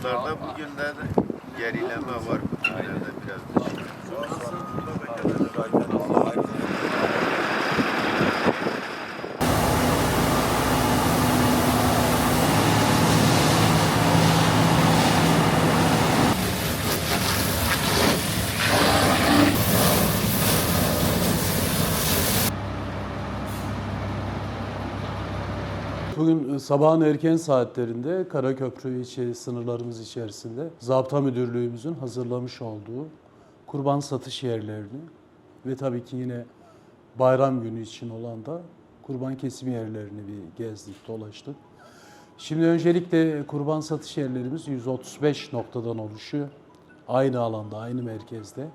Fiyatlarda bugünlerde gerileme var. Bugünlerde biraz düşük. Bugün e, sabahın erken saatlerinde Karaköprü içi sınırlarımız içerisinde Zabıta Müdürlüğümüzün hazırlamış olduğu kurban satış yerlerini ve tabii ki yine bayram günü için olan da kurban kesim yerlerini bir gezdik, dolaştık. Şimdi öncelikle kurban satış yerlerimiz 135 noktadan oluşuyor. Aynı alanda, aynı merkezde.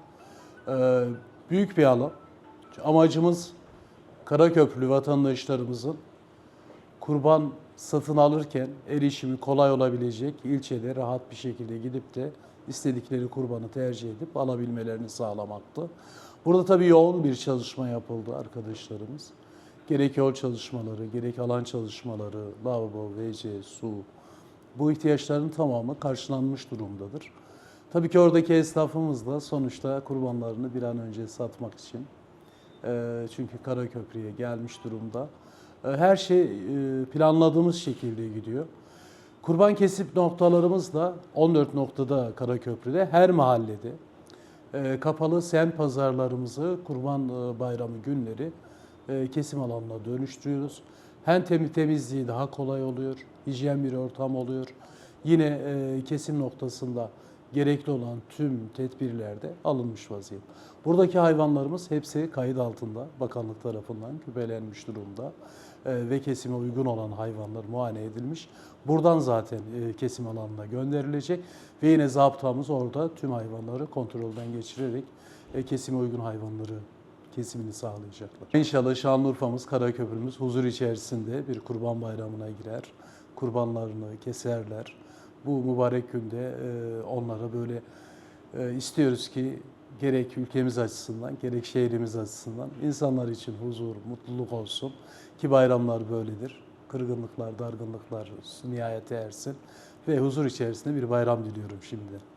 Ee, büyük bir alan. Amacımız Karaköprülü vatandaşlarımızın kurban satın alırken erişimi kolay olabilecek ilçede rahat bir şekilde gidip de istedikleri kurbanı tercih edip alabilmelerini sağlamaktı. Burada tabii yoğun bir çalışma yapıldı arkadaşlarımız. Gerek yol çalışmaları, gerek alan çalışmaları, lavabo, WC, su, bu ihtiyaçların tamamı karşılanmış durumdadır. Tabii ki oradaki esnafımız da sonuçta kurbanlarını bir an önce satmak için çünkü Karaköprü'ye gelmiş durumda. E, Her şey e, planladığımız şekilde gidiyor. Kurban kesip noktalarımız da 14 noktada Karaköprü'de her mahallede e, kapalı sen pazarlarımızı kurban e, bayramı günleri e, kesim alanına dönüştürüyoruz. Hem temi- temizliği daha kolay oluyor, hijyen bir ortam oluyor. Yine kesim noktasında gerekli olan tüm tedbirler de alınmış vaziyette. Buradaki hayvanlarımız hepsi kayıt altında bakanlık tarafından küpelenmiş durumda ve kesime uygun olan hayvanlar muayene edilmiş. Buradan zaten e, kesim alanına gönderilecek ve yine zabıtamız orada tüm hayvanları kontrolden geçirerek e, kesime uygun hayvanları kesimini sağlayacaklar. İnşallah Şanlıurfa'mız, Karaköprümüz huzur içerisinde bir kurban bayramına girer. Kurbanlarını keserler. Bu mübarek günde e, onlara böyle e, istiyoruz ki gerek ülkemiz açısından gerek şehrimiz açısından insanlar için huzur, mutluluk olsun. Ki bayramlar böyledir. Kırgınlıklar, dargınlıklar nihayete ersin ve huzur içerisinde bir bayram diliyorum şimdi.